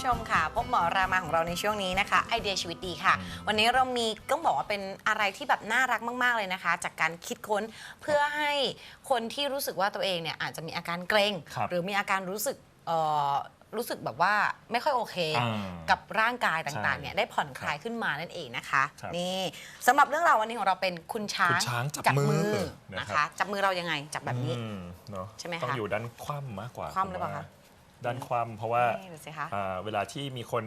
ผู้ชมค่ะ พบหมอรามาของเราในช่วงนี้นะคะ ไอเดียชีวิตดีค่ะ วันนี้เรามีต้องบอกว่าเป็นอะไรที่แบบน่ารักมาก ๆ เลยนะคะ จากการคิดค้นเพื่อให้คนที่รู้สึกว่าตัวเองเนี่ยอาจจะมีอาการเกรง ครับ หรือมีอาการรู้สึกเอ่อรู้สึกแบบว่าไม่ค่อยโอเค อ่า กับร่างกายต่างๆใช่เนี่ยได้ผ่อนคลายขึ้นมานั่นเองนะคะ ครับนี่สำหรับเรื่องราววันนี้ของเราเป็นคุณช้างคุณช้างจับมือนะนะครัคะ บ จับมือเรายังไง จับแบบนี้ อืมเนาะใช่ไหมคะต้องอยู่ด้านคว่ำมากกว่าคว่ำหรือเปล่าผมว่คะ ด้านคว่ำเพราะว่านี่ดูสิคะอ่าเวลาที่มีคน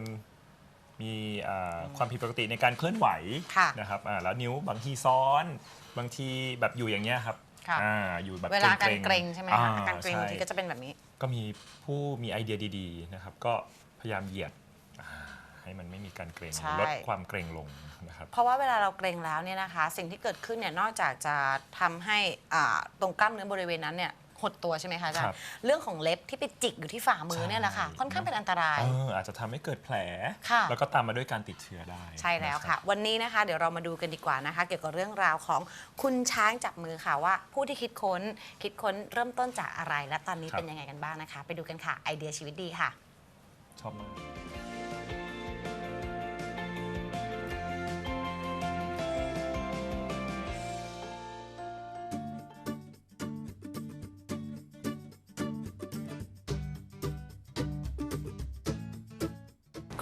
มีอ่าความผิดปกติในการเคลื่อนไหวค่ะ นะครับอ่าแล้วนิ้วบางทีซ้อน บางทีแบบอยู่อย่างเงี้ยครับค่ะ อ่าอยู่แบบเวลาการๆเกรงใช่ไหมคะอ่อาการเกรงใช่บางทีก็จะเป็นแบบนี้ ก็มีผู้มีไอเดียดีๆนะครับ ก็พยายามเหยียดอ่าให้มันไม่มีการเกรงใช่ ลดความเกรงลงนะครับ เพราะว่าเวลาเราเกรงแล้วเนี่ยนะคะ สิ่งที่เกิดขึ้นเนี่ยนอกจากจะทำให้อ่าตรงกล้ามเนื้อบริเวณนั้นเนี่ย หดตัวใช่ไหมคะอาจารครัย์บ เรื่องของเล็บที่ไปจิกอยู่ที่ฝ่ามือเนี่ยแหละค่ะใช่ค่อนข้างเป็นอันตราย เอออาจจะทำให้เกิดแผล ค่ะ แล้วก็ตามมาด้วยการติดเชื้อได้ใช่แล้วนค่ะรับวันนี้นะคะ เดี๋ยวเรามาดูกันดีกว่านะคะ เกี่ยวกับเรื่องราวของคุณช้างจับมือค่ะว่า ผู้ที่คิดค้นคิดค้นเริ่มต้นจากอะไร และตอนนี้ครับเป็นยังไงกันบ้างนะคะ ไปดูกันค่ะไอเดียชีวิตดีค่ะชอบมาก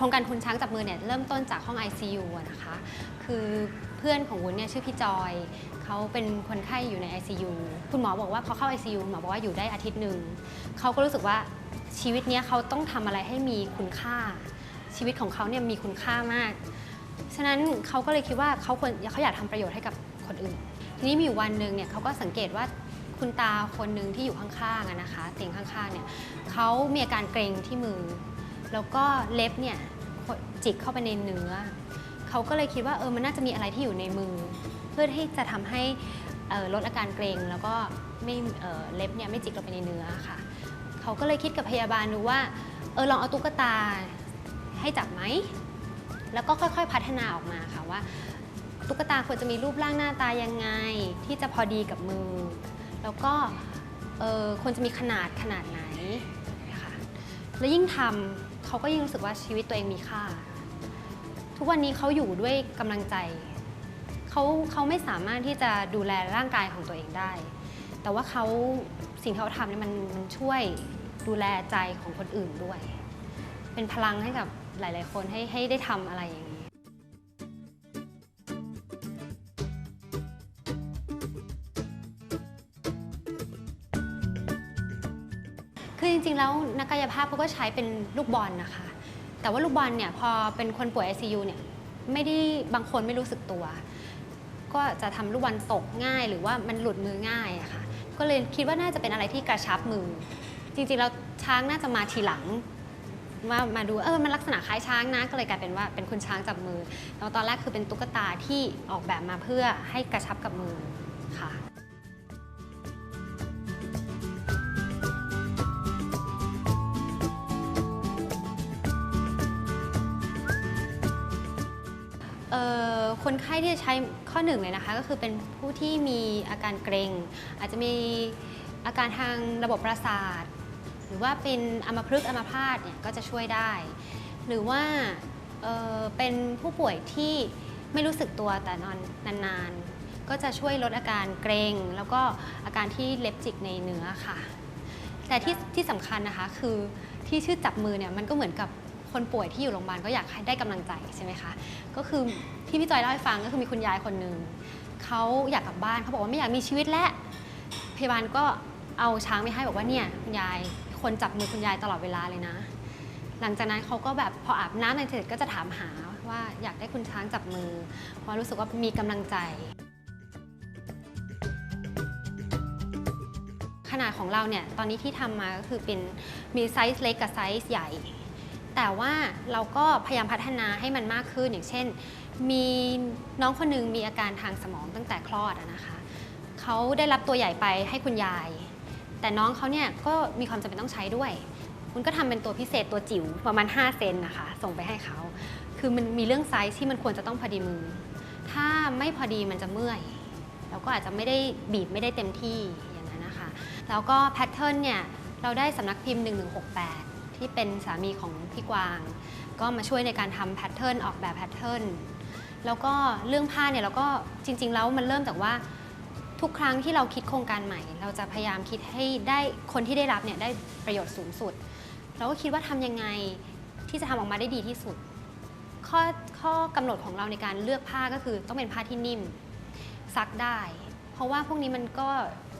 ครงการคุณช้างจับมือเนี่ยเริ่มต้นจากห้อง ICU นะคะ คือเพื่อนของวุ้นเนี่ยชื่อพี่จอยเขาเป็นคนไข้อยู่ใน ICU คุณหมอบอกว่าพอเข้า ICU หมอบอกว่าอยู่ได้อาทิตย์หนึ่งเขาก็รู้สึกว่าชีวิตเนี้ยเขาต้องทำอะไรให้มีคุณค่า ชีวิตของเขาเนี่ยมีคุณค่ามาก ฉะนั้นเขาก็เลยคิดว่าเขาควรเขาอยากทำประโยชน์ให้กับคนอื่น ทีนี้มีอยู่วันหนึ่งเนี่ยเขาก็สังเกตว่าคุณตาคนหนึ่งที่อยู่ข้างๆนะคะเตียงข้างๆเนี่ยเขามีอาการเกร็งที่มือ แล้วก็เล็บเนี่ย จิกเข้าไปในเนื้อ เขาก็เลยคิดว่าเออมันน่าจะมีอะไรที่อยู่ในมือ เพื่อที่จะทำให้ลดอาการเกร็งแล้วก็ไม่เล็บเนี่ยไม่จิกลงไปในเนื้อค่ะ เขาก็เลยคิดกับพยาบาลดูว่าเออลองเอาตุ๊กตาให้จับไหม แล้วก็ค่อยๆพัฒนาออกมาค่ะว่า ตุ๊กตาควรจะมีรูปร่างหน้าตายังไง ที่จะพอดีกับมือ แล้วก็ควรจะมีขนาดขนาดไหนนะคะแล้วยิ่งทำ เขาก็ยิ่งรู้สึกว่าชีวิตตัวเองมีค่า ทุกวันนี้เขาอยู่ด้วยกำลังใจเขาเขาไม่สามารถที่จะดูแลร่างกายของตัวเองได้ แต่ว่าเขาสิ่งที่เขาทำเนี่ยมันมันช่วยดูแลใจของคนอื่นด้วย เป็นพลังให้กับหลาย ๆ คนให้ให้ได้ทำอะไรอย่าง ริง ๆ แล้วนักกายภาพเขาก็ใช้เป็นลูกบอลนะคะ แต่ว่าลูกบอลเนี่ยพอเป็นคนป่วย ICU เนี่ยไม่ได้บางคนไม่รู้สึกตัว ก็จะทำลูกบอลตกง่าย หรือว่ามันหลุดมือง่ายอะค่ะก็เลยคิดว่าน่าจะเป็นอะไรที่กระชับมือ จริงๆแล้วช้างน่าจะมาทีหลังว่ามาดูเออมันลักษณะคล้ายช้างนะก็เลยกลายเป็นว่าเป็นคุณช้างจับมือแล้วตอนแรกคือเป็นตุ๊กตาที่ออกแบบมาเพื่อให้กระชับกับมือค่ะ คนไข้ที่จะใช้ข้อหนึ่งเลยนะคะ ก็คือเป็นผู้ที่มีอาการเกร็ง อาจจะมีอาการทางระบบประสาท หรือว่าเป็นอัมพฤกษ์อัมพาตเนี่ยก็จะช่วยได้ หรือว่าเเป็นผู้ป่วยที่ไม่รู้สึกตัวแต่นอนนานๆ ก็จะช่วยลดอาการเกร็ง แล้วก็อาการที่เล็บจิกในเนื้อค่ะ แต่ที่ที่สำคัญนะคะคือที่ชื่อจับมือเนี่ยมันก็เหมือนกับ คนป่วยที่อยู่โรงพยาบาลก็อยากให้ได้กำลังใจใช่ไหมคะ ก็คือที่พี่จอยเล่าให้ฟังก็คือมีคุณยายคนหนึ่งเขาอยากกลับบ้านเขาบอกว่าไม่อยากมีชีวิตแล้วพยาบาลก็เอาช้างไปให้บอกว่าเนี่ยคุณยายคนจับมือคุณยายตลอดเวลาเลยนะ หลังจากนั้นเขาก็แบบพออาบน้ำในเสร็จก็จะถามหาว่าอยากได้คุณช้างจับมือ เพราะรู้สึกว่ามีกำลังใจขนาดของเราเนี่ยตอนนี้ที่ทำมาก็คือเป็นมีไซส์เล็กกับไซส์ใหญ่ แต่ว่าเราก็พยายามพัฒนาให้มันมากขึ้นอย่างเช่น มีน้องคนหนึงมีอาการทางสมองตั้งแต่คลอดนะคะเขาได้รับตัวใหญ่ไปให้คุณยาย แต่น้องเขาเนี่ยก็มีความจำเป็นต้องใช้ด้วย คุณก็ทำเป็นตัวพิเศษตัวจิ๋วประมาณ 5 เซนนะคะ ส่งไปให้เขา คือมันมีเรื่องไซส์ที่มันควรจะต้องพอดีมือ ถ้าไม่พอดีมันจะเมื่อยแล้วก็อาจจะไม่ได้บีบไม่ได้เต็มที่อย่างนั้นนะคะ แล้วก็แพทเทิร์นเนี่ยเราได้สำนักพิมพ์ 1168 ที่เป็นสามีของพี่กวาง ก็มาช่วยในการทำแพทเทิร์นออกแบบแพทเทิร์นแล้วก็เรื่องผ้าเนี่ยเราก็จริง ๆ แล้วมันเริ่มจากว่าทุกครั้งที่เราคิดโครงการใหม่ เราจะพยายามคิดให้ได้คนที่ได้รับเนี่ยได้ประโยชน์สูงสุด เราก็คิดว่าทำยังไงที่จะทำออกมาได้ดีที่สุด ข้อข้อกำหนดของเราในการเลือกผ้าก็คือต้องเป็นผ้าที่นิ่มซักได้ เพราะว่าพวกนี้มันก็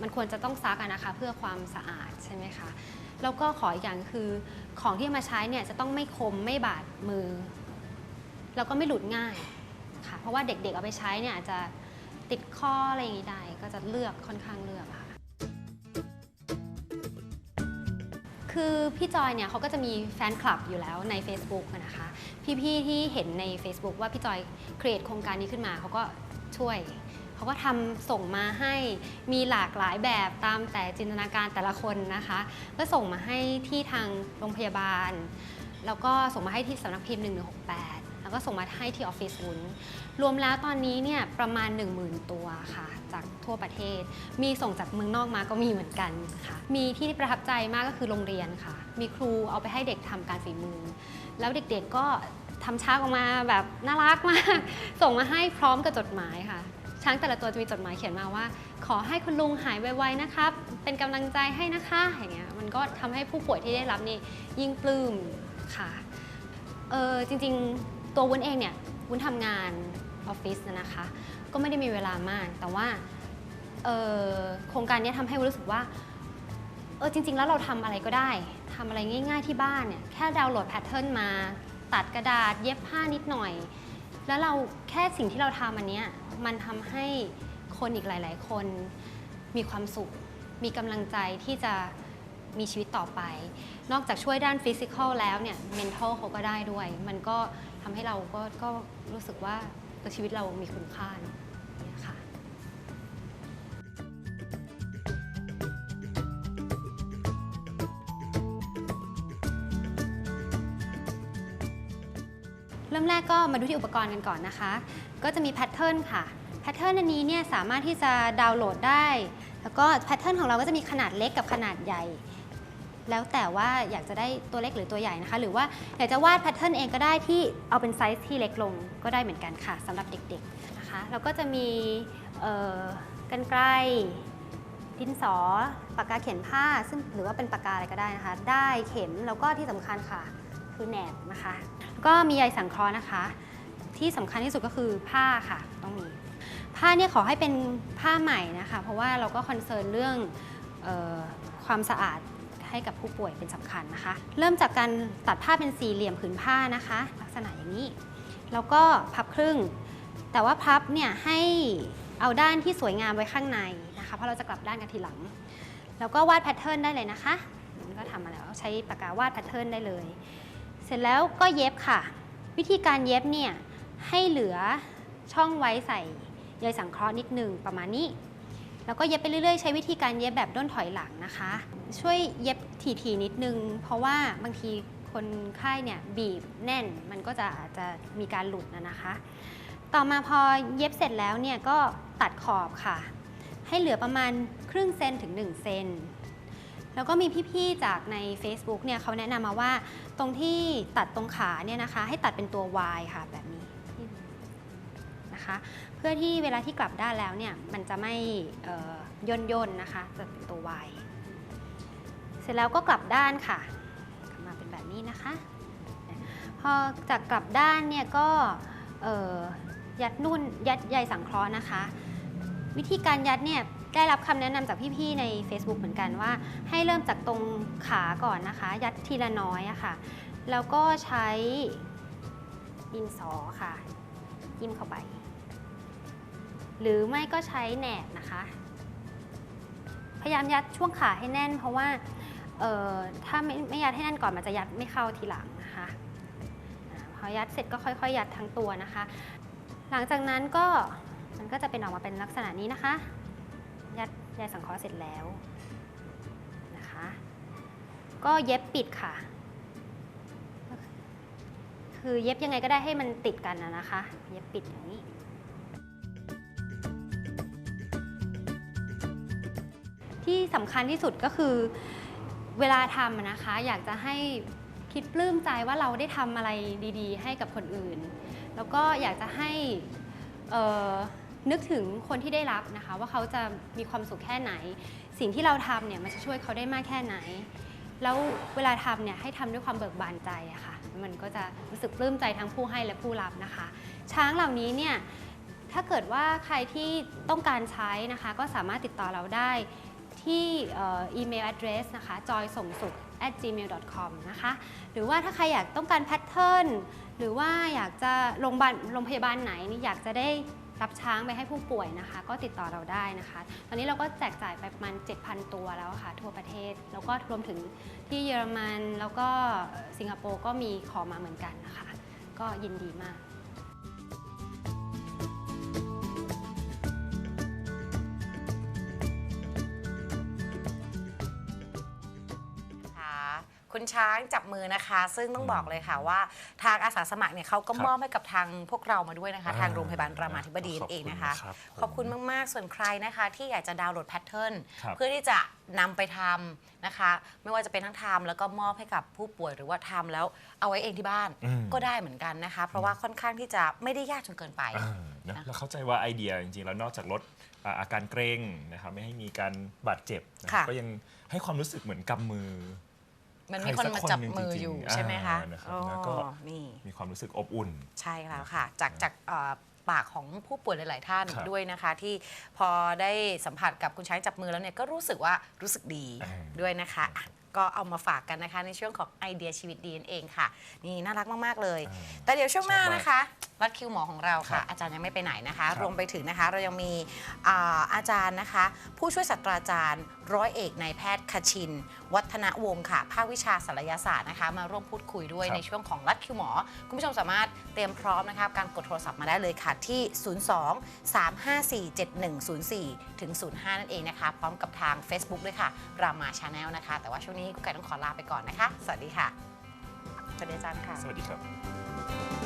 มันควรจะต้องซักอะนะคะเพื่อความสะอาดใช่ไหมคะ แล้วก็ขออีกอย่างคือของที่มาใช้เนี่ยจะต้องไม่คมไม่บาดมือ แล้วก็ไม่หลุดง่ายค่ะ เพราะว่าเด็กๆเอาไปใช้เนี่ยอาจจะติดข้ออะไรอย่างนี้ได้ก็จะเลือกค่อนข้างเลือกค่ะ คือพี่จอยเนี่ยเขาก็จะมีแฟนคลับอยู่แล้วใน Facebook นะคะ พี่ๆที่เห็นใน Facebook ว่าพี่จอยครีเอทโครงการนี้ขึ้นมาเขาก็ช่วย เขาก็ทำส่งมาให้มีหลากหลายแบบตามแต่จินตนาการแต่ละคนนะคะ ก็ส่งมาให้ที่ทางโรงพยาบาล แล้วก็ส่งมาให้ที่สำนักพิมพ์1168 แล้วก็ส่งมาให้ที่ออฟฟิศวุ้นรวมแล้วตอนนี้เนี่ยประมาณ 10,000 ตัวค่ะ จากทั่วประเทศ มีส่งจากเมืองนอกมาก็มีเหมือนกันค่ะ มีที่ประทับใจมากก็คือโรงเรียนค่ะ มีครูเอาไปให้เด็กทำการฝีมือ แล้วเด็กๆก็ทำช้าออกมาแบบน่ารักมาก ส่งมาให้พร้อมกับจดหมายค่ะ ช้างแต่ละตัวจะมีจดหมายเขียนมาว่า ขอให้คุณลุงหายไวๆนะครับ เป็นกำลังใจให้นะคะอย่างเงี้ยมันก็ทำให้ผู้ป่วยที่ได้รับนี่ยิ่งปลื้มค่ะเออจริงๆตัววุ้นเองเนี่ยวุ้นทำงานออฟฟิศนะนะคะ ก็ไม่ได้มีเวลามาก แต่ว่าโครงการนี้ทำให้วุ้นรู้สึกว่าเออจริง ๆ แล้วเราทำอะไรก็ได้ทำอะไรง่าย ๆที่บ้านเนี่ยแค่ดาวน์โหลดแพทเทิร์นมา ตัดกระดาษเย็บผ้านิดหน่อย แล้วเราแค่สิ่งที่เราทำอันเนี้ย มันทำให้คนอีกหลาย ๆ คนมีความสุข มีกำลังใจที่จะมีชีวิตต่อไป นอกจากช่วยด้านฟิสิกอลแล้วเนี่ยเมน t a l เขาก็ได้ด้วย มันก็ทำให้เราก็ก็รู้สึกว่าชีวิตเรามีคุณค่าเนี่ค่ะเริ่มแรกก็มาดูที่อุปกรณ์กันก่อนนะคะ ก็จะมีแพทเทิร์นค่ะ แพทเทิร์นอันนี้เนี่ยสามารถที่จะดาวน์โหลดได้ แล้วก็แพทเทิร์นของเราก็จะมีขนาดเล็กกับขนาดใหญ่ แล้วแต่ว่าอยากจะได้ตัวเล็กหรือตัวใหญ่นะคะ หรือว่าอยากจะวาดแพทเทิร์นเองก็ได้ที่เอาเป็นไซส์ที่เล็กลงก็ได้เหมือนกันค่ะสำหรับเด็กๆนะคะ แล้วก็จะมีกันไกลดินสอปากกาเขียนผ้าซึ่งหรือว่าเป็นปากกาอะไรก็ได้นะคะ ได้เข็มแล้วก็ที่สำคัญค่ะ คือแหนบนะคะ ก็มีใยสังเคราะห์นะคะ ที่สำคัญที่สุดก็คือผ้าค่ะต้องมีผ้าเนี่ยขอให้เป็นผ้าใหม่นะคะ เพราะว่าเราก็คอนเซิร์นเรื่องออความสะอาดให้กับผู้ป่วยเป็นสำคัญนะคะ เริ่มจากการตัดผ้าเป็นสี่เหลี่ยมผืนผ้านะคะ ลักษณะอย่างนี้ แล้วก็พับครึ่ง แต่ว่าพับเนี่ยให้เอาด้านที่สวยงามไว้ข้างในนะคะ เพราะเราจะกลับด้านกันทีหลัง แล้วก็วาดแพทเทิร์นได้เลยนะคะก็ทำมาแล้วใช้ปากกาวาดแพทเทิร์นได้เลย เสร็จแล้วก็เย็บค่ะ วิธีการเย็บเนี่ย ให้เหลือช่องไว้ใส่ใยสังเคราะห์นิดหนึ่งประมาณนี้ แล้วก็เย็บไปเรื่อยๆ ใช้วิธีการเย็บแบบด้นถอยหลังนะคะ ช่วยเย็บถี่ๆนิดนึง เพราะว่าบางทีคนไข้เนี่ยบีบแน่นมันก็จะอาจจะมีการหลุดนะนะคะ ต่อมาพอเย็บเสร็จแล้วเนี่ยก็ตัดขอบค่ะ ให้เหลือประมาณครึ่งเซนถึง 1 เซนแล้วก็มีพี่ๆ จากใน Facebook เนี่ยเขาแนะนำมาว่าตรงที่ตัดตรงขาเนี่ยนะคะ ให้ตัดเป็นตัว Y ค่ะแบบนี้ นะคะ เพื่อที่เวลาที่กลับด้านแล้วเนี่ยมันจะไม่ย่นย่นๆนะคะจะเป็นตัว Y เสร็จแล้วก็กลับด้านค่ะกลับมาเป็นแบบนี้นะคะ พอจากกลับด้านเนี่ยก็ยัดนุ่นยัดใยสังเคราะห์นะคะ วิธีการยัดเนี่ยได้รับคำแนะนำจากพี่ๆใน Facebook เหมือนกันว่า ให้เริ่มจากตรงขาก่อนนะคะ ยัดทีละน้อยอะค่ะ แล้วก็ใช้ดินสอค่ะ จิ้มเข้าไป หรือไม่ก็ใช้แหนบนะคะ พยายามยัดช่วงขาให้แน่น เพราะว่าถ้าไม่ไม่ยัดให้แน่นก่อนมันจะยัดไม่เข้าทีหลังนะคะพอยัดเสร็จก็ค่อยๆ ยัดทั้งตัวนะคะ หลังจากนั้นก็มันก็จะเป็นออกมาเป็นลักษณะนี้นะคะ ยัดใยสังเคราะห์เสร็จแล้วนะคะ ก็เย็บปิดค่ะ คือเย็บยังไงก็ได้ให้มันติดกันนะคะ เย็บปิดอย่างนี้ ที่สำคัญที่สุดก็คือเวลาทำอะนะคะ อยากจะให้คิดปลื้มใจว่าเราได้ทำอะไรดีๆ ให้กับคนอื่น แล้วก็อยากจะให้เอ่อนึกถึงคนที่ได้รับนะคะ ว่าเขาจะมีความสุขแค่ไหน สิ่งที่เราทำเนี่ยมันจะช่วยเขาได้มากแค่ไหน แล้วเวลาทำเนี่ยให้ทำด้วยความเบิกบานใจอะค่ะ มันก็จะรู้สึกปลื้มใจทั้งผู้ให้และผู้รับนะคะ ช้างเหล่านี้เนี่ยถ้าเกิดว่าใครที่ต้องการใช้นะคะ ก็สามารถติดต่อเราได้ ที่อีเมล address นะคะ joy ส่งสุข at gmail com นะคะ หรือว่าถ้าใครอยากต้องการแพทเทิร์นหรือว่าอยากจะโรงพยาบาลโรงพยาบาลไหนนี่อยากจะได้รับช้างไปให้ผู้ป่วยนะคะ ก็ติดต่อเราได้นะคะ ตอนนี้เราก็แจกจ่ายไปประมาณ 7,000 ตัวแล้วค่ะ ทั่วประเทศ แล้วก็รวมถึงที่เยอรมันแล้วก็สิงคโปร์ก็มีขอมาเหมือนกันนะคะ ก็ยินดีมาก คุณช้างจับมือนะคะ ซึ่งต้องบอกเลยค่ะว่า ทางอาสาสมัครเนี่ยเขาก็ครับมอบให้กับทางพวกเรามาด้วยนะคะอ่าทางโรงพยาบาลรามาธิบดีนั่นเองนะคะขอบคุณครับขอบคุณมากๆส่วนใครนะคะ ที่อยากจะดาวน์โหลดแพทเทิร์นครับเพื่อที่จะนำไปทำนะคะ ไม่ว่าจะเป็นทั้งทำแล้วก็มอบให้กับผู้ป่วยหรือว่าทำแล้วเอาไว้เองที่บ้านอืมก็ได้เหมือนกันนะคะ เพราะว่าค่อนข้างที่จะไม่ได้ยากจนเกินไปอ่านะเราเข้าใจว่าไอเดียจริงๆ แล้วนอกจากลดอ่าอาการเกรงนะครับไม่ให้มีการบาดเจ็บนะค่ะก็ยังให้ความรู้สึกเหมือนกำมือ มันมีคนมาจับมืออยู่ใครสักคนหนึ่งจริงๆใช่ไหมคะอ่านะครับอ๋อแล้วก็นี่มีความรู้สึกอบอุ่น ใช่แล้วค่ะ จากจากเอ่อปากของผู้ป่วยหลาย ๆ ท่านครับด้วยนะคะ ที่พอได้สัมผัสกับคุณช้างจับมือแล้วเนี่ยก็รู้สึกว่ารู้สึกดีอ่าด้วยนะคะอะ ก็เอามาฝากกันนะคะ ในช่วงของไอเดียชีวิตดีนั่นเองค่ะ นี่น่ารักมาก ๆ เลยอ่าแต่เดี๋ยวช่วงหน้าชอบมากนะคะรัดคิวหมอของเราครัค่ะบอาจารย์ยังไม่ไปไหนนะคะครับรวมไปถึงนะคะ เรายังมีอ่าอาจารย์นะคะ ผู้ช่วยศาสตราจารย์ ร้อยเอกนายแพทย์คชิน วัฒนวงศ์ค่ะ ภาควิชาศัลยศาสตร์นะคะ มาร่วมพูดคุยด้วยครับในช่วงของรัดคิวหมอ คุณผู้ชมสามารถเตรียมพร้อมนะคะการกดโทรศัพท์มาได้เลยค่ะที่ 02 354 7104ถึง05 นั่นเองนะคะ พร้อมกับทาง Facebook ด้วยค่ะรามาชาแนลนะคะ แต่ว่าช่วงนี้กุ๊กไก่ต้องขอลาไปก่อนนะคะ สวัสดีค่ะสวัสดีอาจารย์ค่ะ สวัสดีครับ